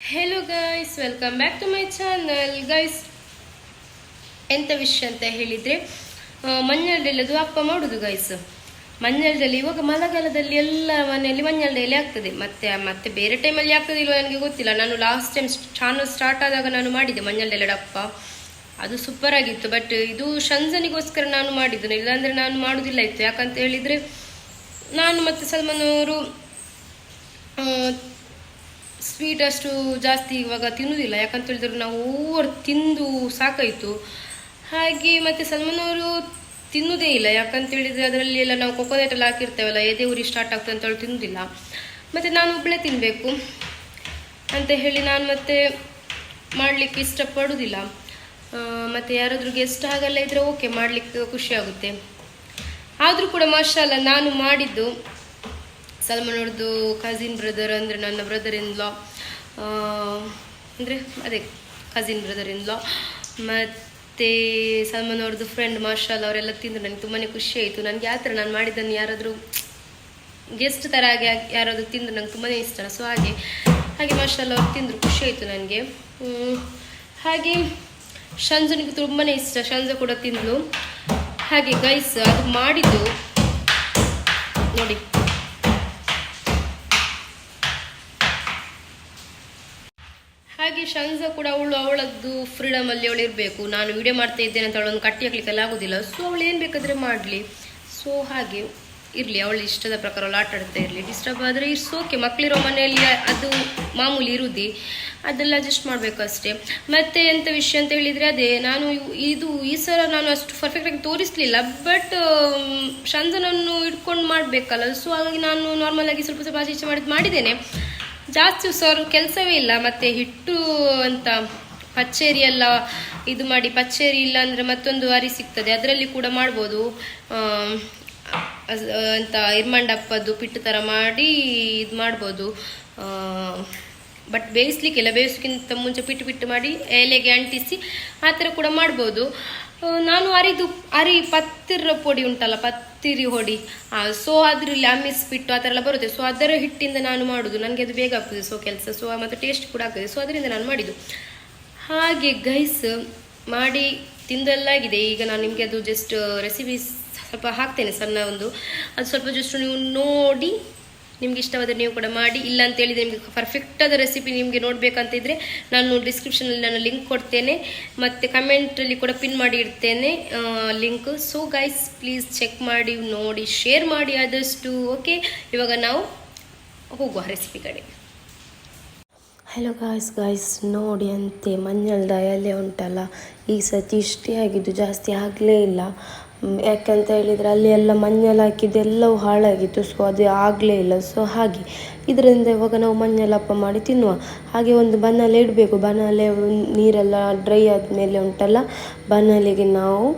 Hello guys welcome back to my channel guys ಎಂಥ ವಿಷಯ ಅಂತ ಹೇಳಿದರೆ ಮಂಜಳದೆಲ್ಲದು ಅಪ್ಪ ಮಾಡೋದು ಗೈಸ್ ಮಂಜಳದಲ್ಲಿ ಇವಾಗ ಮಳೆಗಾಲದಲ್ಲಿ ಎಲ್ಲ ಮನೆಯಲ್ಲಿ ಮಂಜಳ ಎಲೆ ಆಗ್ತದೆ. ಮತ್ತೆ ಮತ್ತೆ ಬೇರೆ ಟೈಮಲ್ಲಿ ಆಗ್ತದೆ ಇಲ್ವ ನನಗೆ ಗೊತ್ತಿಲ್ಲ. ನಾನು ಲಾಸ್ಟ್ ಟೈಮ್ ಚಾನಲ್ ಸ್ಟಾರ್ಟ್ ಆದಾಗ ನಾನು ಮಾಡಿದ್ದೆ ಮಂಜಳದೆಲೆ ಅಪ್ಪ. ಅದು ಸೂಪರ್ ಆಗಿತ್ತು ಬಟ್ ಇದು ಶಂಜನಿಗೋಸ್ಕರ ನಾನು ಮಾಡಿದ್ದು, ಇಲ್ಲಾಂದರೆ ನಾನು ಮಾಡೋದಿಲ್ಲ ಇತ್ತು. ಯಾಕಂತ ಹೇಳಿದರೆ, ನಾನು ಮತ್ತು ಸಲ್ಮಾನ್ ಅವರು ಸ್ವೀಟ್ ಅಷ್ಟು ಜಾಸ್ತಿ ಇವಾಗ ತಿನ್ನುವುದಿಲ್ಲ ಯಾಕಂತ ಹೇಳಿದ್ರೆ ನಾವು ಓವರ್ ತಿಂದು ಸಾಕಾಯಿತು. ಹಾಗೆ ಮತ್ತು ಸಲ್ಮಾನ್ ಅವರು ತಿನ್ನುವುದೇ ಇಲ್ಲ. ಯಾಕಂತ ಹೇಳಿದ್ರೆ ಅದರಲ್ಲಿ ಎಲ್ಲ ನಾವು ಕೊಕೊನೆಟ್ ಎಲ್ಲ ಹಾಕಿರ್ತೇವಲ್ಲ, ಎದೆ ಊರಿಗೆ ಸ್ಟಾರ್ಟ್ ಆಗ್ತದೆ ಅಂತ ಹೇಳಿ ತಿನ್ನುವುದಿಲ್ಲ ಮತ್ತು ನಾನು ಒಬ್ಬಳೇ ತಿನ್ನಬೇಕು ಅಂತ ಹೇಳಿ ನಾನು ಮತ್ತೆ ಮಾಡಲಿಕ್ಕೆ ಇಷ್ಟಪಡುವುದಿಲ್ಲ ಮತ್ತು ಯಾರಾದರೂ ಗೆಸ್ಟ್ ಆಗಲ್ಲ ಇದ್ದರೆ ಓಕೆ ಮಾಡಲಿಕ್ಕೆ ಖುಷಿ ಆಗುತ್ತೆ. ಆದರೂ ಕೂಡ ಮಾಷಲ್ಲ, ನಾನು ಮಾಡಿದ್ದು ಸಲ್ಮಾನ್ ಅವ್ರದ್ದು ಕಸಿನ್ ಬ್ರದರ್ ಅಂದರೆ ನನ್ನ ಬ್ರದರ್ ಇನ್ ಲಾ ಅಂದರೆ ಅದೇ ಕಸಿನ್ ಬ್ರದರ್ ಇನ್ ಲಾ ಮತ್ತು ಸಲ್ಮಾನ್ ಅವ್ರದ್ದು ಫ್ರೆಂಡ್ ಮಾರ್ಷಲ್ ಅವರೆಲ್ಲ ತಿಂದರು ನನಗೆ ತುಂಬಾ ಖುಷಿ ಆಯಿತು. ನನಗೆ ಆ ಥರ ನಾನು ಮಾಡಿದ್ದನ್ನು ಯಾರಾದರೂ ಗೆಸ್ಟ್ ಥರ ಆಗಿ ಯಾರಾದರೂ ತಿಂದರು ನಂಗೆ ತುಂಬಾ ಇಷ್ಟ ಸೊ ಹಾಗೆ ಹಾಗೆ ಮಾರ್ಷಲ್ ಅವ್ರು ತಿಂದರು, ಖುಷಿ ಆಯಿತು ನನಗೆ ಹಾಗೆ ಶಂಜನಿಗೆ ತುಂಬಾ ಇಷ್ಟ. ಶಂಜ ಕೂಡ ತಿಂದಳು ಹಾಗೆ ಗೈಸ್ ಅದು ಮಾಡಿದ್ದು ನೋಡಿ. ಹಾಗೆ ಕೂಡ ಅವಳು ಅವಳದ್ದು ಫ್ರೀಡಮ್ ಅಲ್ಲಿ ಅವಳು ಇರಬೇಕು. ನಾನು ವಿಡಿಯೋ ಮಾಡ್ತಾ ಇದ್ದೇನೆ ಅಂತ ಅವಳನ್ನು ಕಟ್ಟಿ ಹಾಕ್ಲಿಕ್ಕೆಲ್ಲ ಆಗೋದಿಲ್ಲ. ಸೊ ಅವಳು ಏನು ಬೇಕಾದರೆ ಮಾಡಲಿ. ಸೊ ಹಾಗೆ ಇರಲಿ. ಅವಳು ಇಷ್ಟದ ಪ್ರಕಾರ ಅವಳು ಆಟ ಆಡ್ತಾ ಇರಲಿ. ಡಿಸ್ಟರ್ಬ್ ಆದರೆ ಇಟ್ಸ್ ಓಕೆ ಮಕ್ಕಳಿರೋ ಮನೆಯಲ್ಲಿ ಅದು ಮಾಮೂಲಿ ಇರುದಿ ಅದೆಲ್ಲ ಅಡ್ಜಸ್ಟ್ ಮಾಡಬೇಕು ಅಷ್ಟೇ ಮತ್ತೆ ಎಂಥ ವಿಷಯ ಅಂತ ಹೇಳಿದರೆ ಅದೇ, ನಾನು ಇದು ಈ ಸಲ ನಾನು ಅಷ್ಟು ಪರ್ಫೆಕ್ಟಾಗಿ ತೋರಿಸಲಿಲ್ಲ. ಬಟ್ ಶಂಜನನ್ನು ಇಟ್ಕೊಂಡು ಮಾಡಬೇಕಲ್ಲ. ಸೊ ಹಾಗಾಗಿ ನಾನು ನಾರ್ಮಲ್ ಆಗಿ ಸ್ವಲ್ಪ ಸ್ವಲ್ಪ ಆಚೆ ಮಾಡಿದ್ದು ಮಾಡಿದ್ದೇನೆ. ಜಾಸ್ತಿ ಸರ್ ಕೆಲಸವೇ ಇಲ್ಲ, ಮತ್ತೆ ಹಿಟ್ಟು ಅಂತ ಪಚ್ಚೇರಿ ಎಲ್ಲ ಇದು ಮಾಡಿ ಪಚ್ಚೇರಿ ಇಲ್ಲ ಅಂದರೆ ಮತ್ತೊಂದು ಅರಿ ಸಿಗ್ತದೆ, ಅದರಲ್ಲಿ ಕೂಡ ಮಾಡ್ಬೋದು. ಅಂತ ಇರ್ಮಂಡಪ್ಪದ್ದು ಪಿಟ್ಟು ಥರ ಮಾಡಿ ಇದು ಮಾಡ್ಬೋದು. ಬಟ್ ಬೇಯಿಸ್ಲಿಕ್ಕಿಲ್ಲ, ಬೇಯಿಸೋಕ್ಕಿಂತ ಮುಂಚೆ ಪಿಟ್ಟು ಪಿಟ್ಟು ಮಾಡಿ ಎಲೆಗೆ ಅಂಟಿಸಿ ಆ ಥರ ಕೂಡ ಮಾಡ್ಬೋದು. ನಾನು ಅರಿದು, ಅರಿ ಪತ್ತಿರ ಪೊಡಿ ಉಂಟಲ್ಲ, ಪತ್ತಿರಿ ಹೊಡಿ. ಸೊ ಅದರಲ್ಲಿ ಲ್ಯಾಮಿಸ್ ಬಿಟ್ಟು ಆ ಥರ ಎಲ್ಲ ಬರುತ್ತೆ. ಸೊ ಅದರ ಹಿಟ್ಟಿಂದ ನಾನು ಮಾಡೋದು. ನನಗೆ ಅದು ಬೇಗ ಆಗ್ತದೆ ಸೊ ಕೆಲಸ. ಸೊ ಮತ್ತು ಟೇಸ್ಟ್ ಕೂಡ ಆಗ್ತದೆ. ಸೊ ಅದರಿಂದ ನಾನು ಮಾಡಿದ್ದು. ಹಾಗೆ ಗೈಸ್ ಮಾಡಿ ತಿಂದಲ್ಲಾಗಿದೆ. ಈಗ ನಾನು ನಿಮಗೆ ಅದು ಜಸ್ಟ್ ರೆಸಿಪೀಸ್ ಸ್ವಲ್ಪ ಹಾಕ್ತೇನೆ ಸಣ್ಣ ಒಂದು. ಅದು ಸ್ವಲ್ಪ ಜಸ್ಟ್ ನೀವು ನೋಡಿ ನಿಮ್ಗೆ ಇಷ್ಟವಾದರೆ ನೀವು ಕೂಡ ಮಾಡಿ, ಇಲ್ಲ ಅಂತ ಹೇಳಿದರೆ ನಿಮಗೆ ಪರ್ಫೆಕ್ಟಾದ ರೆಸಿಪಿ ನಿಮಗೆ ನೋಡಬೇಕಂತಿದ್ರೆ ನಾನು ಡಿಸ್ಕ್ರಿಪ್ಷನಲ್ಲಿ ನಾನು ಲಿಂಕ್ ಕೊಡ್ತೇನೆ. ಮತ್ತು ಕಮೆಂಟಲ್ಲಿ ಕೂಡ ಪಿನ್ ಮಾಡಿ ಇಡ್ತೇನೆ link so guys please check ಮಾಡಿ, ನೋಡಿ ಶೇರ್ ಮಾಡಿ ಆದಷ್ಟು ಓಕೆ ಇವಾಗ ನಾವು ಹೋಗುವ ರೆಸಿಪಿ ಕಡೆ. ಹಲೋ ಗಾಯ್ಸ್ ಗಾಯ್ಸ್ ನೋಡಿ ಅಂತೆ, ಮಂಜಳದ ಎಲೆ ಉಂಟಲ್ಲ? ಈ ಸತಿ ಇಷ್ಟೇ ಆಗಿದ್ದು ಜಾಸ್ತಿ ಆಗಲೇ ಇಲ್ಲ. ಯಾಕಂತ ಹೇಳಿದರೆ ಅಲ್ಲಿ ಎಲ್ಲ ಮಣ್ಣೆಲ್ಲ ಹಾಕಿದ್ದು ಎಲ್ಲವೂ ಹಾಳಾಗಿತ್ತು ಸೊ ಅದು ಆಗಲೇ ಇಲ್ಲ. ಸೊ ಹಾಗೆ, ಇದರಿಂದ ಇವಾಗ ನಾವು ಮಂಜಲಪ್ಪ ಮಾಡಿ ತಿನ್ನುವ. ಹಾಗೆ ಒಂದು ಬನ್ನಲೆ ಇಡಬೇಕು. ಬನ್ನಲೆ ನೀರೆಲ್ಲ ಡ್ರೈ ಆದಮೇಲೆ ಉಂಟಲ್ಲ ಬನ್ನಲೆಗೆ ನಾವು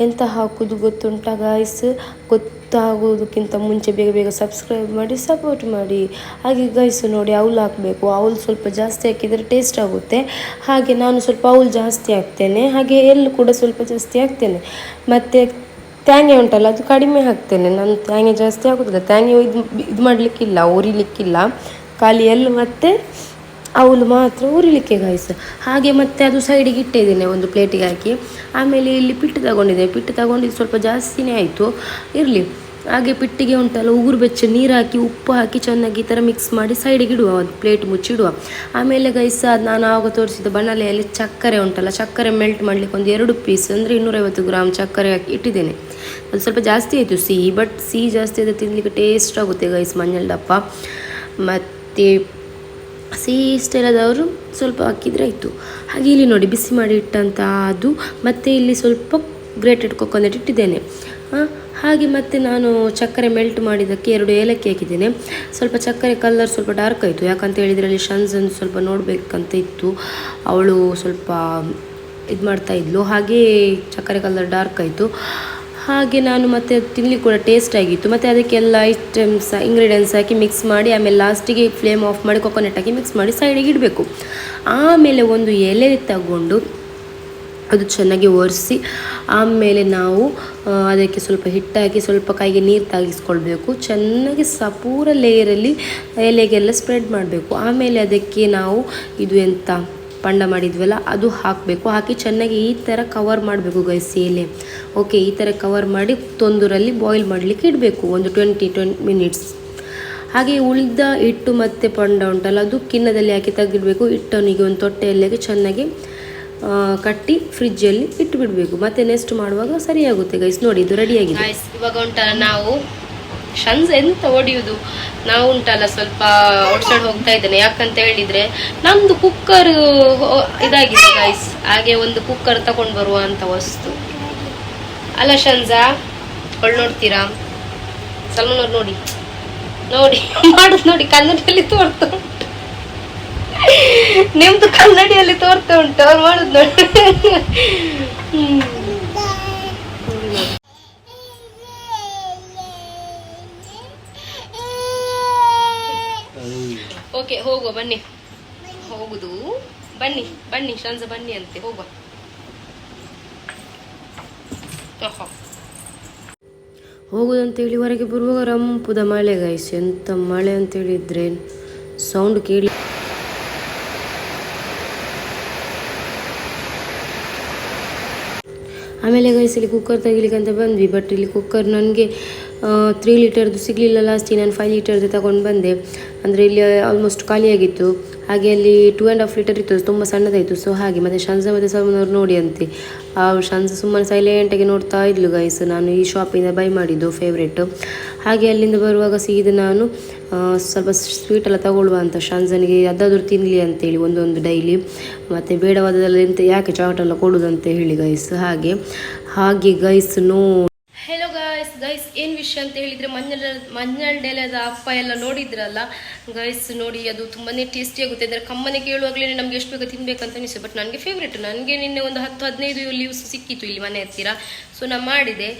ಎಂತ ಹಾಕೋದು ಗೊತ್ತುಂಟ ಗಾಯ್ಸ್ ಗೊತ್ತಾಗೋದಕ್ಕಿಂತ ಮುಂಚೆ ಬೇಗ ಬೇಗ ಸಬ್ಸ್ಕ್ರೈಬ್ ಮಾಡಿ ಸಪೋರ್ಟ್ ಮಾಡಿ. ಹಾಗೆ ಗೈಸು ನೋಡಿ, ಅವಲು ಹಾಕಬೇಕು. ಅವಲು ಸ್ವಲ್ಪ ಜಾಸ್ತಿ ಹಾಕಿದರೆ ಟೇಸ್ಟ್ ಆಗುತ್ತೆ. ಹಾಗೆ ನಾನು ಸ್ವಲ್ಪ ಅವಲು ಜಾಸ್ತಿ ಹಾಕ್ತೇನೆ. ಹಾಗೆ ಎಳ್ಳು ಕೂಡ ಸ್ವಲ್ಪ ಜಾಸ್ತಿ ಹಾಕ್ತೇನೆ. ಮತ್ತು ತ್ಯಾಂಗೆ ಉಂಟಲ್ಲ, ಅದು ಕಡಿಮೆ ಹಾಕ್ತೇನೆ. ನಾನು ತ್ಯಾಂಗೆ ಜಾಸ್ತಿ ಹಾಕೋದಿಲ್ಲ ತ್ಯಾಂಗೆ ಇದು ಇದು ಮಾಡಲಿಕ್ಕಿಲ್ಲ ಉರಿಲಿಕ್ಕಿಲ್ಲ ಖಾಲಿ ಎಲ್ಲು ಮತ್ತು ಅವಳು ಮಾತ್ರ ಉರಿಲಿಕ್ಕೆ ಗಾಯ್ಸ್ ಹಾಗೆ ಮತ್ತೆ ಅದು ಸೈಡಿಗೆ ಇಟ್ಟಿದ್ದೇನೆ ಒಂದು ಪ್ಲೇಟಿಗೆ ಹಾಕಿ. ಆಮೇಲೆ ಇಲ್ಲಿ ಪಿಟ್ಟು ತಗೊಂಡಿದ್ದೆ. ಪಿಟ್ಟು ತಗೊಂಡಿದ್ದು ಸ್ವಲ್ಪ ಜಾಸ್ತಿನೇ ಆಯಿತು. ಇರಲಿ. ಹಾಗೆ ಪಿಟ್ಟಿಗೆ ಉಂಟಲ್ಲ ಉಗುರು ಬೆಚ್ಚ ನೀರು ಹಾಕಿ ಉಪ್ಪು ಹಾಕಿ ಚೆನ್ನಾಗಿ ಈ ಥರ ಮಿಕ್ಸ್ ಮಾಡಿ ಸೈಡಿಗೆ ಇಡುವ ಒಂದು ಪ್ಲೇಟ್ ಮುಚ್ಚಿಡುವ ಆಮೇಲೆ ಗೈಸ್ ಅದು ನಾನು ಆವಾಗ ತೋರಿಸಿದ ಬಣ್ಣಲೆಯಲ್ಲಿ ಸಕ್ಕರೆ ಉಂಟಲ್ಲ ಚಕ್ಕರೆ ಮೆಲ್ಟ್ ಮಾಡಲಿಕ್ಕೆ ಒಂದು ಎರಡು ಪೀಸ್ ಅಂದರೆ ಇನ್ನೂರೈವತ್ತು ಗ್ರಾಮ್ ಸಕ್ಕರೆ ಹಾಕಿ ಇಟ್ಟಿದ್ದೇನೆ. ಅದು ಸ್ವಲ್ಪ ಜಾಸ್ತಿ ಆಯಿತು ಸಿಹಿ ಬಟ್ ಸಿಹಿ ಜಾಸ್ತಿ ಆದರೆ ತಿನ್ನಲಿಕ್ಕೆ ಟೇಸ್ಟ್ ಆಗುತ್ತೆ ಗೈಸ್ ಮಂಜಲ್ ದಪ್ಪ. ಮತ್ತು ಸಿಹಿ ಇಷ್ಟ ಇಲ್ಲದವರು ಸ್ವಲ್ಪ ಹಾಕಿದರೆ ಆಯಿತು. ಹಾಗೆ ಇಲ್ಲಿ ನೋಡಿ ಬಿಸಿ ಮಾಡಿ ಇಟ್ಟಂಥ ಅದು ಮತ್ತು ಇಲ್ಲಿ ಸ್ವಲ್ಪ ಗ್ರೇಟೆಡ್ ಕೊಕೊನೆಟ್ ಇಟ್ಟಿದ್ದೇನೆ. ಆ, ಹಾಗೆ ಮತ್ತೆ ನಾನು ಸಕ್ಕರೆ ಮೆಲ್ಟ್ ಮಾಡಿದ್ದಕ್ಕೆ ಎರಡು ಏಲಕ್ಕಿ ಹಾಕಿದ್ದೇನೆ. ಸ್ವಲ್ಪ ಸಕ್ಕರೆ ಕಲರ್ ಸ್ವಲ್ಪ ಡಾರ್ಕ್ ಆಯಿತು. ಯಾಕಂತ ಹೇಳಿದರೆ ಅಲ್ಲಿ ಶನ್ಸನ್ನು ಸ್ವಲ್ಪ ನೋಡಬೇಕಂತ ಇತ್ತು. ಅವಳು ಸ್ವಲ್ಪ ಇದು ಮಾಡ್ತಾ ಇದ್ಲು. ಹಾಗೆ ಸಕ್ಕರೆ ಕಲರ್ ಡಾರ್ಕ್ ಆಯಿತು. ಹಾಗೆ ನಾನು ಮತ್ತೆ ತಿನ್ನಲಿಕ್ಕೆ ಕೂಡ ಟೇಸ್ಟ್ ಆಗಿತ್ತು. ಮತ್ತು ಅದಕ್ಕೆಲ್ಲ ಐಟಮ್ಸ್ ಇಂಗ್ರೀಡಿಯೆಂಟ್ಸ್ ಹಾಕಿ ಮಿಕ್ಸ್ ಮಾಡಿ, ಆಮೇಲೆ ಲಾಸ್ಟಿಗೆ ಫ್ಲೇಮ್ ಆಫ್ ಮಾಡಿ ಕೊಕೊನೆಟ್ ಹಾಕಿ ಮಿಕ್ಸ್ ಮಾಡಿ ಸೈಡಿಗೆ ಇಡಬೇಕು. ಆಮೇಲೆ ಒಂದು ಎಲೆ ತಗೊಂಡು ಅದು ಚೆನ್ನಾಗಿ ಒರೆಸಿ ಆಮೇಲೆ ನಾವು ಅದಕ್ಕೆ ಸ್ವಲ್ಪ ಹಿಟ್ಟಾಕಿ ಸ್ವಲ್ಪ ಕೈಗೆ ನೀರು ತಾಗಿಸ್ಕೊಳ್ಬೇಕು. ಚೆನ್ನಾಗಿ ಸಪೂರ ಪೂರ ಲೇಯರಲ್ಲಿ ಎಲೆಗೆಲ್ಲ ಸ್ಪ್ರೆಡ್ ಮಾಡಬೇಕು. ಆಮೇಲೆ ಅದಕ್ಕೆ ನಾವು ಇದು ಎಂತ ಪಂಡ ಮಾಡಿದ್ವಲ್ಲ ಅದು ಹಾಕಬೇಕು. ಹಾಕಿ ಚೆನ್ನಾಗಿ ಈ ಥರ ಕವರ್ ಮಾಡಬೇಕು ಗೈಸಿ ಎಲೆ. ಓಕೆ ಈ ಥರ ಕವರ್ ಮಾಡಿ ತೊಂದೂರಲ್ಲಿ ಬಾಯ್ಲ್ ಮಾಡಲಿಕ್ಕೆ ಇಡಬೇಕು ಒಂದು ಟ್ವೆಂಟಿ ಟ್ವೆಂಟಿ ಮಿನಿಟ್ಸ್ ಹಾಗೆ ಉಳಿದ ಹಿಟ್ಟು ಮತ್ತು ಪಂಡ ಉಂಟಲ್ಲ ಅದು ಕಿನ್ನದಲ್ಲಿ ಹಾಕಿ ತೆಗೆದಿಡಬೇಕು. ಹಿಟ್ಟನಿಗೆ ಒಂದು ತೊಟ್ಟೆಯಲ್ಲಿಗೆ ಚೆನ್ನಾಗಿ ಆ, ಕಟ್ಟಿ ಫ್ರಿಜ್ಜಲ್ಲಿ ಇಟ್ಟು ಬಿಡಬೇಕು ಮತ್ತೆ ನೆಕ್ಸ್ಟ್ ಮಾಡುವಾಗ ಸರಿಯಾಗುತ್ತೆ ಗೈಸ್ ನೋಡಿ, ಇದು ರೆಡಿಯಾಗಿದೆ ಇವಾಗ ಉಂಟಲ್ಲ ನಾವು ಶನ್ಸ್ ಎಂತ ಹೊಡಿಯುದು ನಾವು ಉಂಟಲ್ಲ ಸ್ವಲ್ಪ ಔಟ್ಸೈಡ್ ಹೋಗ್ತಾ ಇದ್ದೇನೆ. ಯಾಕಂತ ಹೇಳಿದ್ರೆ ನಮ್ದು ಕುಕ್ಕರ್ ಇದಾಗಿದೆ ಗೈಸ್ ಹಾಗೆ ಒಂದು ಕುಕ್ಕರ್ ತಗೊಂಡು ಬರುವ ಅಂತ ವಸ್ತು. ಅಲ್ಲ ಶನ್ಸಾ ಒಳ್ ನೋಡ್ತೀರಾ? ಸಲ್ಮಾನ್ ನೋಡಿ. ನೋಡಿ, ಮಾಡುದು ನೋಡಿ, ಕನ್ನಡದಲ್ಲಿ ತೋರ್ತಾ. ನಿಮ್ದು ಕನ್ನಡಿಯಲ್ಲಿ ತೋರ್ತಾ ಉಂಟು, ಅವ್ರು ಮಾಡುದು ನೋಡಿ. ಓಕೆ ಹೋಗುವ, ಬನ್ನಿ. ಹೋಗುದು. ಬನ್ನಿ ಬನ್ನಿ ಸಂಜೆ ಬನ್ನಿ ಅಂತೆ, ಹೋಗುವ. ಹೋಗುದಂತೇಳಿ ಹೊರಗೆ ಬರುವಾಗ ರಂಪುದ ಮಳೆ ಗೈಸ್ ಎಂತ ಮಳೆ ಅಂತ ಹೇಳಿದ್ರೆ ಸೌಂಡ್ ಕೇಳಿ ಆಮೇಲೆ ಗೈಸ್ ಇಲ್ಲಿ ಕುಕ್ಕರ್ ತೆಗಿಲಿಕ್ಕೆ ಅಂತ ಬಂದ್ವಿ ಬಟ್ ಇಲ್ಲಿ ಕುಕ್ಕರ್ ನನಗೆ ತ್ರೀ ಲೀಟರ್ದು ಸಿಗಲಿಲ್ಲ ಲಾಸ್ಟಿಗೆ ನಾನು ಫೈವ್ ಲೀಟರ್ದು ತಗೊಂಡು ಬಂದೆ. ಅಂದರೆ ಇಲ್ಲಿ ಆಲ್ಮೋಸ್ಟ್ ಖಾಲಿಯಾಗಿತ್ತು ಹಾಗೆ ಅಲ್ಲಿ ಟೂ ಆ್ಯಂಡ್ ಹಾಫ್ ಲೀಟರ್ ಇತ್ತು ತುಂಬ ಸಣ್ಣದಾಯಿತು. ಸೊ ಹಾಗೆ ಮತ್ತು ಶಂಸ ಮತ್ತು ಸಲ್ಮನವ್ರು ನೋಡಿ ಅಂತೆ. ಆ ಶಂಸ ಸುಮ್ಮನೆ ಸೈಲೆಂಟಾಗಿ ನೋಡ್ತಾ ಇದ್ಲು ಗೈಸ್ ನಾನು ಈ ಶಾಪಿಂದ ಬೈ ಮಾಡಿದ್ದು ಫೇವ್ರೇಟು ಹಾಗೆ ಅಲ್ಲಿಂದ ಬರುವಾಗ ಸೀದ ನಾನು ಸ್ವಲ್ಪ ಸ್ವೀಟ್ ಎಲ್ಲ ತಗೊಳ್ಳುವ ಅಂತ ಶಾಂಜನಿಗೆ ಅದಾದರೂ ತಿನ್ನಲಿ ಅಂತೇಳಿ ಒಂದೊಂದು ಡೈಲಿ ಮತ್ತು ಬೇಡವಾದದೆಲ್ಲ ಎಂತ, ಯಾಕೆ ಚಾಟ್ ಎಲ್ಲ ಕೊಡೋದು ಅಂತ ಹೇಳಿ ಗೈಸ್ ಹಾಗೆ. ಹಾಗೆ guys no hello guys guys ಏನು ವಿಷಯ ಅಂತ ಹೇಳಿದ್ರೆ ಮಂಜಳ ಮಂಜಳಡೆಲದ ಅಪ್ಪ ಎಲ್ಲ ನೋಡಿದ್ರಲ್ಲ? ಗೈಸ್ ನೋಡಿ, ಅದು ತುಂಬಾ ಟೇಸ್ಟಿ ಆಗುತ್ತೆ. ಅದರ ಕಮ್ಮನೆ ಕೇಳುವಾಗಲೇ ನಮ್ಗೆ ಎಷ್ಟು ಬೇಗ ತಿನ್ಬೇಕಂತ ಅನಿಸ್ತು ಬಟ್ ನನಗೆ ಫೇವ್ರೇಟ್ ನನಗೆ ನಿನ್ನೆ ಒಂದು ಹತ್ತು ಹದಿನೈದು ಲೀವ್ಸ್ ಸಿಕ್ಕಿತ್ತು ಇಲ್ಲಿ ಮನೆ ಹತ್ತಿರ. ಸೊ ನಾನು ಮಾಡಿದೆ.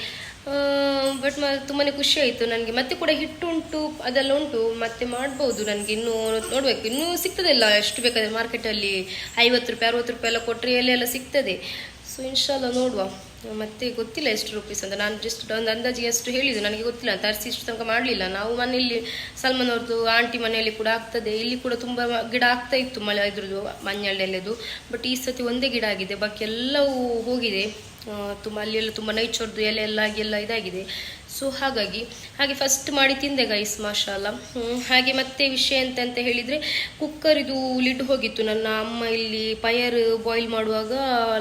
ಬಟ್ ತುಂಬಾ ಖುಷಿ ಆಯಿತು ನನಗೆ. ಮತ್ತೆ ಕೂಡ ಹಿಟ್ಟು ಉಂಟು, ಅದೆಲ್ಲ ಉಂಟು. ಮತ್ತೆ ಮಾಡ್ಬೋದು ನನಗೆ. ಇನ್ನೂ ನೋಡಬೇಕು. ಇನ್ನೂ ಸಿಗ್ತದಲ್ಲ ಎಷ್ಟು ಬೇಕಾದ್ರೆ ಮಾರ್ಕೆಟಲ್ಲಿ ಐವತ್ತು ರೂಪಾಯಿ, ಅರವತ್ತು ರೂಪಾಯಿ ಎಲ್ಲ ಕೊಟ್ಟರೆ ಎಲ್ಲ ಸಿಗ್ತದೆ. ಸೊ ಇನ್ಶಾಲ್ಲ ನೋಡುವ. ಮತ್ತೆ ಗೊತ್ತಿಲ್ಲ ಎಷ್ಟು ರುಪೀಸ್ ಅಂತ. ನಾನು ಜಸ್ಟ್ ಒಂದು ಅಂದಾಜಿಗೆ ಅಷ್ಟು ಹೇಳಿದ್ದು. ನನಗೆ ಗೊತ್ತಿಲ್ಲ. ತರಿಸಿ ಇಷ್ಟು ತನಕ ಮಾಡಲಿಲ್ಲ. ನಾವು ಮನೆಯಲ್ಲಿ ಸಲ್ಮಾನ್ ಅವ್ರದ್ದು ಆಂಟಿ ಮನೆಯಲ್ಲಿ ಕೂಡ ಆಗ್ತದೆ. ಇಲ್ಲಿ ಕೂಡ ತುಂಬ ಗಿಡ ಆಗ್ತಾ ಇತ್ತು ಮಳೆ, ಇದ್ರದ್ದು ಮಂಜಳೆಲೆದು ಬಟ್ ಈ ಸತಿ ಒಂದೇ ಗಿಡ ಆಗಿದೆ. ಬಾಕಿ ಎಲ್ಲವೂ ಹೋಗಿದೆ. ತುಂಬ ಅಲ್ಲೆಲ್ಲ ತುಂಬ ನೈಚೋರ್ದು ಎಲೆ ಎಲ್ಲ ಎಲ್ಲ ಇದಾಗಿದೆ. ಸೊ ಹಾಗಾಗಿ, ಹಾಗೆ ಫಸ್ಟ್ ಮಾಡಿ ತಿಂದೆ ಗೈಸ್ ಮಾಶಾಲ ಹಾಗೆ ಮತ್ತೆ ವಿಷಯ ಎಂತ ಅಂತ ಹೇಳಿದರೆ ಕುಕ್ಕರ್ ಇದು ಲಿಡ್ ಹೋಗಿತ್ತು. ನನ್ನ ಅಮ್ಮ ಇಲ್ಲಿ ಪಯರ್ ಬಾಯ್ಲ್ ಮಾಡುವಾಗ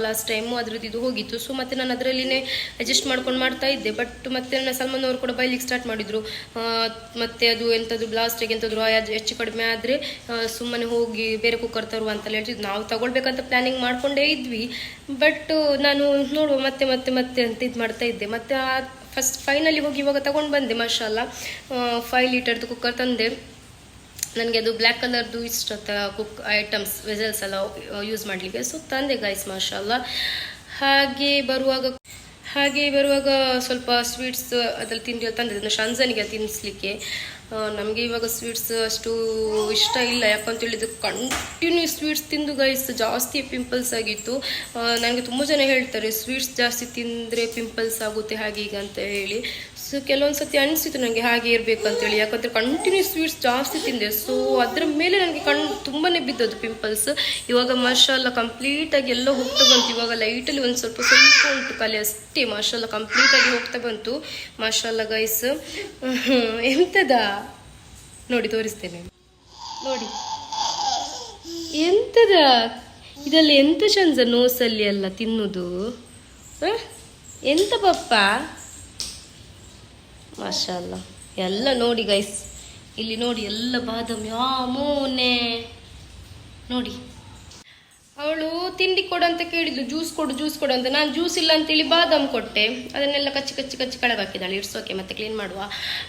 ಲಾಸ್ಟ್ ಟೈಮು ಅದ್ರದ್ದು ಇದು ಹೋಗಿತ್ತು. ಸೊ ಮತ್ತೆ ನಾನು ಅದರಲ್ಲಿನೇ ಅಡ್ಜಸ್ಟ್ ಮಾಡ್ಕೊಂಡು ಮಾಡ್ತಾ ಇದ್ದೆ. ಬಟ್ ಮತ್ತೆ ನನ್ನ ಸಲ್ಮಾನ್ ಅವರು ಕೂಡ ಬೈಲಿಕ್ಕೆ ಸ್ಟಾರ್ಟ್ ಮಾಡಿದರು. ಮತ್ತೆ ಅದು ಎಂಥದ್ದು ಬ್ಲಾಸ್ಟಿಗೆ ಎಂಥದ್ರು ಹೆಚ್ಚು ಕಡಿಮೆ ಆದರೆ ಸುಮ್ಮನೆ ಹೋಗಿ ಬೇರೆ ಕುಕ್ಕರ್ ತರುವ ಅಂತ ಹೇಳ್ತಿದ್ದು ನಾವು ತಗೊಳ್ಬೇಕಂತ ಪ್ಲಾನಿಂಗ್ ಮಾಡಿಕೊಂಡೇ ಇದ್ವಿ. ಬಟ್ ನಾನು ನೋಡುವ ಮತ್ತೆ ಮತ್ತೆ ಮತ್ತೆ ಅಂತ ಇದು ಮಾಡ್ತಾ ಇದ್ದೆ. ಮತ್ತೆ ಆ ಫಸ್ಟ್ ಫೈನಲಿ ಹೋಗಿ ಇವಾಗ ತಗೊಂಡು ಬಂದೆ ಮಶಾಲ ಫೈವ್ ಲೀಟರ್ದು ಕುಕ್ಕರ್ ತಂದೆ. ನನಗೆ ಅದು ಬ್ಲ್ಯಾಕ್ ಕಲರ್ದು ಇಷ್ಟ ಕುಕ್ ಐಟಮ್ಸ್ ವೆಸಲ್ಸ್ ಎಲ್ಲ ಯೂಸ್ ಮಾಡಲಿಕ್ಕೆ. ಸೊ ತಂದೆ ಗೈಸ್ ಮಾಶಾಲ್ಲ. ಹಾಗೆ ಬರುವಾಗ ಹಾಗೆ ಬರುವಾಗ ಸ್ವಲ್ಪ ಸ್ವೀಟ್ಸ್ ಅದ್ರಲ್ಲಿ ತಿಂಡಿ ತಂದೆ ತಂದಿದ್ದೆ. ನಾನು ಶಂಜನಿಗೆ ತಿನ್ನಿಸ್ಲಿಕ್ಕೆ ನಮಗೆ ಇವಾಗ ಸ್ವೀಟ್ಸ್ ಅಷ್ಟು ಇಷ್ಟ ಇಲ್ಲ. ಯಾಕಂತ ಹೇಳಿದ್ರೆ ಕಂಟಿನ್ಯೂ ಸ್ವೀಟ್ಸ್ ತಿಂದು ಗೈಸ್ ಜಾಸ್ತಿ ಪಿಂಪಲ್ಸ್ ಆಗಿತ್ತು. ನನಗೆ ತುಂಬ ಜನ ಹೇಳ್ತಾರೆ ಸ್ವೀಟ್ಸ್ ಜಾಸ್ತಿ ತಿಂದರೆ ಪಿಂಪಲ್ಸ್ ಆಗುತ್ತೆ ಹಾಗೆ ಈಗ ಅಂತ ಹೇಳಿ. ಸೊ ಕೆಲವೊಂದು ಸತಿ ಅನಿಸಿತು ನನಗೆ ಹಾಗೆ ಇರಬೇಕು ಅಂತೇಳಿ. ಯಾಕಂದರೆ ಕಂಟಿನ್ಯೂ ಸ್ವೀಟ್ಸ್ ಜಾಸ್ತಿ ತಿಂದೆ. ಸೊ ಅದರ ಮೇಲೆ ನನಗೆ ಕಣ್ ತುಂಬಾ ಬಿದ್ದದ್ದು ಪಿಂಪಲ್ಸ್ ಇವಾಗ ಮಾಷಾಲ್ಲ ಕಂಪ್ಲೀಟಾಗಿ ಎಲ್ಲ ಹೋಗ್ತಾ ಬಂತು. ಇವಾಗ ಲೈಟಲ್ಲಿ ಒಂದು ಸ್ವಲ್ಪ ಸ್ವಲ್ಪ ಉಂಟು ಕಲೆ ಅಷ್ಟೇ. ಮಾಷಾಲ್ಲ ಕಂಪ್ಲೀಟಾಗಿ ಹೋಗ್ತಾ ಬಂತು. ಮಾಷಾಲ್ಲ ಗೈಸ್ ಎಂತದ? ನೋಡಿ, ತೋರಿಸ್ತೇನೆ. ನೋಡಿ. ಎಂತದ? ಇದರಲ್ಲಿ ಎಂತ ಚಂದ ನೋಸಲ್ಲಿ ಎಲ್ಲ ತಿನ್ನುದು? ಎಂತ ಪಪ್ಪ? ಮಾಷಾಲ್ಲ ಎಲ್ಲ ನೋಡಿ ಗೈಸ್ ಇಲ್ಲಿ ನೋಡಿ ಎಲ್ಲ ಬಾದಾಮಿ. ಆ ನೋಡಿ. ಅವಳು ತಿಂಡಿ ಕೊಡು ಅಂತ ಕೇಳಿದ್ಲು. ಜ್ಯೂಸ್ ಕೊಡು ಜ್ಯೂಸ್ ಕೊಡು ಅಂತ. ನಾನು ಜ್ಯೂಸ್ ಇಲ್ಲ ಅಂತೇಳಿ ಬಾದಾಮ್ ಕೊಟ್ಟೆ. ಅದನ್ನೆಲ್ಲ ಕಚ್ಚಿ ಕಚ್ಚಿ ಕಚ್ಚಿ ಕೆಳಗೆ ಹಾಕಿದ್ದಾಳೆ ಇಡ್ಸೋಕೆ ಮತ್ತೆ ಕ್ಲೀನ್ ಮಾಡುವ.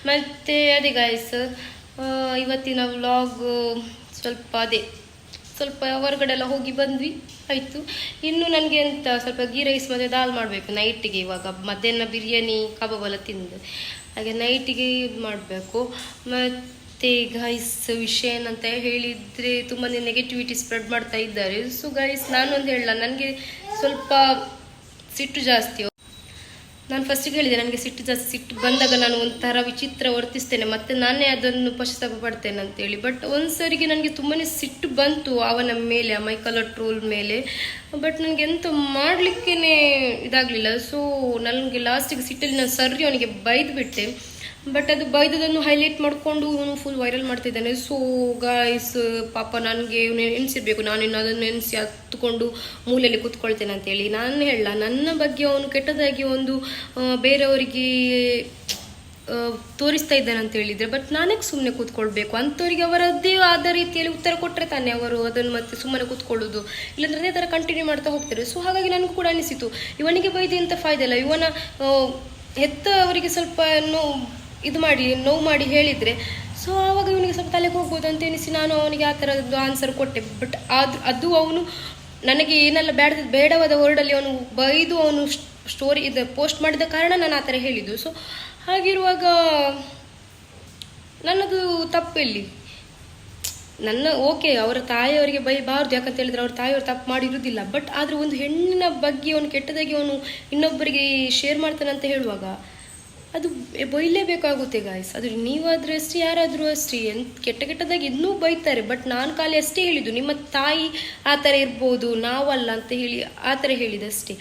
ಮತ್ತೆ ಅದೇ ಗಾಯ್ಸ್ ಇವತ್ತಿನ ವ್ಲಾಗ್ ಸ್ವಲ್ಪ ಅದೇ. ಸ್ವಲ್ಪ ಹೊರಗಡೆ ಎಲ್ಲ ಹೋಗಿ ಬಂದ್ವಿ. ಆಯಿತು. ಇನ್ನು ನನಗೆ ಎಂತ ಸ್ವಲ್ಪ ಗೀ ರೈಸ್ ಮತ್ತು ದಾಲ್ ಮಾಡಬೇಕು. ನೈಟಿಗೆ ಇವಾಗ ಮಧ್ಯಾಹ್ನ ಬಿರಿಯಾನಿ, ಕಬಾಬ್ ಎಲ್ಲ ತಿಂದು. ಹಾಗೆ ನೈಟಿಗೆ ಇದು ಮಾಡಬೇಕು. ಮತ್ತು ಗೈಸ್ ವಿಷಯ ಏನಂತ ಹೇಳಿದರೆ ತುಂಬಾ ನೆಗೆಟಿವಿಟಿ ಸ್ಪ್ರೆಡ್ ಮಾಡ್ತಾ ಇದ್ದಾರೆ. ಸೊ ಗೈಸ್ ನಾನು ಒಂದು ಹೇಳಲ್ಲ ನನಗೆ ಸ್ವಲ್ಪ ಸಿಟ್ಟು ಜಾಸ್ತಿ ನಾನು ಫಸ್ಟಿಗೆ ಹೇಳಿದೆ, ನನಗೆ ಸಿಟ್ಟು ಜಾಸ್ತಿ, ಸಿಟ್ಟು ಬಂದಾಗ ನಾನು ಒಂಥರ ವಿಚಿತ್ರ ವರ್ತಿಸ್ತೇನೆ, ಮತ್ತೆ ನಾನೇ ಅದನ್ನು ಪಶ್ಚಾತ್ತಾಪ ಪಡ್ತೇನೆ ಅಂತೇಳಿ ಬಟ್ ಒಂದ್ಸರಿಗೆ ನನಗೆ ತುಂಬಾ ಸಿಟ್ಟು ಬಂತು ಅವನ ಮೇಲೆ, ಆ ಮೈಕಲ ಟ್ರೋಲ್ ಮೇಲೆ. ಬಟ್ ನನಗೆ ಎಂತ ಮಾಡಲಿಕ್ಕೇ ಇದಾಗಲಿಲ್ಲ. ಸೊ ನನಗೆ ಲಾಸ್ಟಿಗೆ ಸಿಟ್ಟಲ್ಲಿ ನಾನು ಸರಿ ಅವನಿಗೆ ಬೈದು ಬಿಟ್ಟೆ ಬಟ್ ಅದು ಬೈದದನ್ನು ಹೈಲೈಟ್ ಮಾಡಿಕೊಂಡು ಇವನು ಫುಲ್ ವೈರಲ್ ಮಾಡ್ತಿದ್ದಾನೆ. ಸೊ ಗಾಯ್ಸ್ ಪಾಪ ನನಗೆ ಇವನು ಎಣಿಸಿರ್ಬೇಕು. ನಾನು ಇನ್ನು ಅದನ್ನು ನೆನೆಸಿ ಹತ್ತುಕೊಂಡು ಮೂಲೆಯಲ್ಲಿ ಕೂತ್ಕೊಳ್ತೇನೆ ಅಂತೇಳಿ ನಾನು ಹೇಳಲ್ಲ. ನನ್ನ ಬಗ್ಗೆ ಅವನು ಕೆಟ್ಟದಾಗಿ ಒಂದು ಬೇರೆಯವರಿಗೆ ತೋರಿಸ್ತಾ ಇದ್ದಾನೆ ಅಂತ ಹೇಳಿದರೆ ಬಟ್ ನಾನೇ ಸುಮ್ಮನೆ ಕೂತ್ಕೊಳ್ಬೇಕು? ಅಂಥವ್ರಿಗೆ ಅವರದ್ದೇ ಆದ ರೀತಿಯಲ್ಲಿ ಉತ್ತರ ಕೊಟ್ಟರೆ ತಾನೇ ಅವರು ಅದನ್ನು ಮತ್ತೆ ಸುಮ್ಮನೆ ಕೂತ್ಕೊಳ್ಳೋದು. ಇಲ್ಲಾಂದ್ರೆ ಅದೇ ಥರ ಕಂಟಿನ್ಯೂ ಮಾಡ್ತಾ ಹೋಗ್ತಾರೆ. ಸೊ ಹಾಗಾಗಿ ನನಗೂ ಕೂಡ ಅನಿಸಿತು. ಇವನಿಗೆ ಬೈದಿ ಅಂತ ಫಾಯ್ದೆ ಇಲ್ಲ. ಇವನ ಹೆತ್ತವರಿಗೆ ಸ್ವಲ್ಪ ನೋವು, ಇದು ಮಾಡಿ, ನೋವು ಮಾಡಿ ಹೇಳಿದರೆ ಸೊ ಆವಾಗ ಇವನಿಗೆ ಸ್ವಲ್ಪ ತಲೆಗೆ ಹೋಗ್ಬೋದು ಅಂತ ಎನಿಸಿ ನಾನು ಅವನಿಗೆ ಆ ಥರದ್ದು ಆನ್ಸರ್ ಕೊಟ್ಟೆ. ಬಟ್ ಅದು ಅದು ಅವನು ನನಗೆ ಏನೆಲ್ಲ ಬೇಡ ಬೇಡವಾದ ವರ್ಡಲ್ಲಿ ಅವನು ಬೈದು ಅವನು ಸ್ಟೋರಿ ಇದು ಪೋಸ್ಟ್ ಮಾಡಿದ ಕಾರಣ ನಾನು ಆ ಥರ ಹೇಳಿದ್ದು. ಸೊ ಹಾಗಿರುವಾಗ, ನನ್ನದು ತಪ್ಪೆಲ್ಲಿ. ನನ್ನ ಓಕೆ ಅವರ ತಾಯಿಯವರಿಗೆ ಬೈಬಾರ್ದು, ಯಾಕಂತ ಹೇಳಿದ್ರೆ ಅವ್ರ ತಾಯಿಯವರು ತಪ್ಪು ಮಾಡಿರುವುದಿಲ್ಲ. ಬಟ್ ಆದರೂ ಒಂದು ಹೆಣ್ಣಿನ ಬಗ್ಗೆ, ಅವನು ಕೆಟ್ಟದಾಗಿ ಅವನು ಇನ್ನೊಬ್ಬರಿಗೆ ಶೇರ್ ಮಾಡ್ತಾನೆ ಅಂತ ಹೇಳುವಾಗ, ಅದು ಬೈಲೇಬೇಕಾಗುತ್ತೆ ಗಾಯ್ಸ್ ಅದು ನೀವಾದರೂ ಅಷ್ಟೇ, ಯಾರಾದರೂ ಅಷ್ಟೇ, ಎಂತ ಕೆಟ್ಟ ಕೆಟ್ಟದಾಗಿ ಇನ್ನೂ ಬೈತಾರೆ. ಬಟ್ ನಾನು ಖಾಲಿ ಅಷ್ಟೇ ಹೇಳಿದ್ದು, ನಿಮ್ಮ ತಾಯಿ ಆ ಥರ ಇರ್ಬೋದು, ನಾವಲ್ಲ ಅಂತ ಹೇಳಿ ಆ ಥರ ಹೇಳಿದಷ್ಟೇ.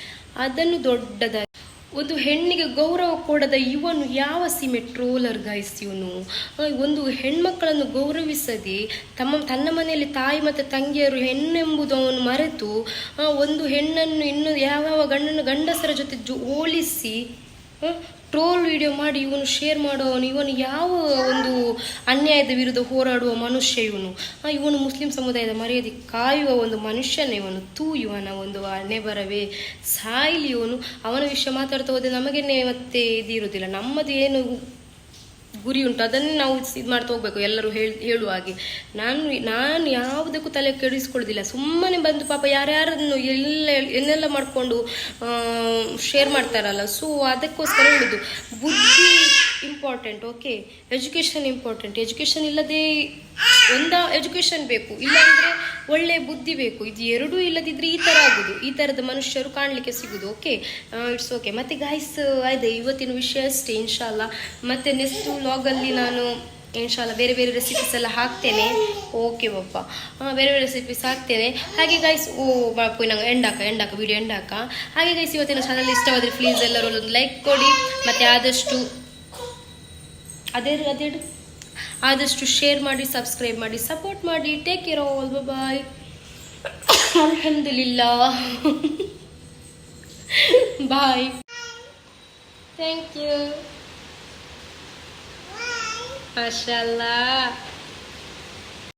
ಅದನ್ನು ದೊಡ್ಡದಾಗಿ ಒಂದು ಹೆಣ್ಣಿಗೆ ಗೌರವ ಕೊಡದ ಇವನು ಯಾವ ಸೀಮೆ ಟ್ರೋಲರ್ ಗಾಯ್ಸ್ ಇವನು? ಒಂದು ಹೆಣ್ಮಕ್ಕಳನ್ನು ಗೌರವಿಸದೆ ತಮ್ಮ, ತನ್ನ ಮನೆಯಲ್ಲಿ ತಾಯಿ ಮತ್ತು ತಂಗಿಯರು ಹೆಣ್ಣೆಂಬುದು ಅವನು ಮರೆತು ಒಂದು ಹೆಣ್ಣನ್ನು ಇನ್ನು ಯಾವ ಗಂಡನ, ಗಂಡಸರ ಜೊತೆ ಜೊ, ಹೋಲಿಸಿ ಟ್ರೋಲ್ ವಿಡಿಯೋ ಮಾಡಿ ಇವನು ಶೇರ್ ಮಾಡೋವನು, ಇವನು ಯಾವ ಒಂದು ಅನ್ಯಾಯದ ವಿರುದ್ಧ ಹೋರಾಡುವ ಮನುಷ್ಯ ಇವನು? ಇವನು ಮುಸ್ಲಿಂ ಸಮುದಾಯದ ಮರ್ಯಾದೆ ಕಾಯುವ ಒಂದು ಮನುಷ್ಯನೇ ಇವನು. ತೂ ಇವನ ಒಂದು ಬರವೇ ಸಾಯ್ಲಿ ಇವನು. ಅವನ ವಿಷಯ ಮಾತಾಡ್ತಾ ಹೋದರೆ ನಮಗೇನೆ ಮತ್ತೆ ಇದಿರುವುದಿಲ್ಲ ನಮ್ಮದು ಏನು ಗುರಿ ಉಂಟು, ಅದನ್ನೇ ನಾವು ಇದು ಮಾಡ್ತಾ ಹೋಗ್ಬೇಕು, ಎಲ್ಲರೂ ಹೇಳಿ, ಹೇಳುವ ಹಾಗೆ. ನಾನು ನಾನು ಯಾವುದಕ್ಕೂ ತಲೆ ಕೆಡಿಸ್ಕೊಳ್ಳೋದಿಲ್ಲ. ಸುಮ್ಮನೆ ಬಂದು ಪಾಪ ಯಾರ್ಯಾರನ್ನು ಎಲ್ಲ ಏನೆಲ್ಲ ಮಾಡಿಕೊಂಡು ಶೇರ್ ಮಾಡ್ತಾರಲ್ಲ ಸೊ ಅದಕ್ಕೋಸ್ಕರ ಹೇಳುದು. ಬುದ್ಧಿ important okay education important education ಇಲ್ಲದೆ ಒಂದ ಎಜುಕೇಷನ್ ಬೇಕು. ಇಲ್ಲಾಂದರೆ ಒಳ್ಳೆ ಬುದ್ಧಿ ಬೇಕು. ಇದು ಎರಡೂ ಇಲ್ಲದಿದ್ರೆ ಈ ಥರ ಆಗುದು. ಈ ಥರದ ಮನುಷ್ಯರು ಕಾಣಲಿಕ್ಕೆ ಸಿಗುದು ಓಕೆ ಇಟ್ಸ್ ಓಕೆ ಮತ್ತೆ ಗಾಯ್ಸ್ ಇದೆ ಇವತ್ತಿನ ವಿಷಯ ಅಷ್ಟೇ ಇನ್ಶಾಲ್ಲ ಮತ್ತೆ ನೆಕ್ಸ್ಟ್ ವ್ಲಾಗಲ್ಲಿ ನಾನು ಇನ್ಶಾಲ್ಲ ಬೇರೆ ಬೇರೆ ರೆಸಿಪೀಸ್ ಎಲ್ಲ ಹಾಕ್ತೇನೆ. ಓಕೆ ಪಪ್ಪ. ಆ, ಬೇರೆ ಬೇರೆ ರೆಸಿಪೀಸ್ ಹಾಕ್ತೇನೆ. ಹಾಗೆ ಗೈಸ್ ಓ ಬಾಪು ನಂಗೆ ಎಂಡಾಕ ಎಂಡಾಕ ವಿಡಿಯೋ ಎಂಡಾಕ ಹಾಗೆ ಗೈಸ್ ಇವತ್ತಿನ ಚಾನಲ್ ಇಷ್ಟವಾದರೆ ಪ್ಲೀಸ್ ಎಲ್ಲರೂ ಒಂದು ಲೈಕ್ ಕೊಡಿ. ಮತ್ತು ಆದಷ್ಟು ಅದೇ ಅದೇ ಆದಷ್ಟು ಶೇರ್ ಮಾಡಿ ಸಬ್ಸ್ಕ್ರೈಬ್ ಮಾಡಿ ಸಪೋರ್ಟ್ ಮಾಡಿ. ಟೇಕ್ ಕೇರ್ ಆಲ್ ಬಾಯ್ ಅಲ್ಹಮ್ದುಲಿಲ್ಲಾ. Bye thank you ಮಾಶಾಲ್ಲಾ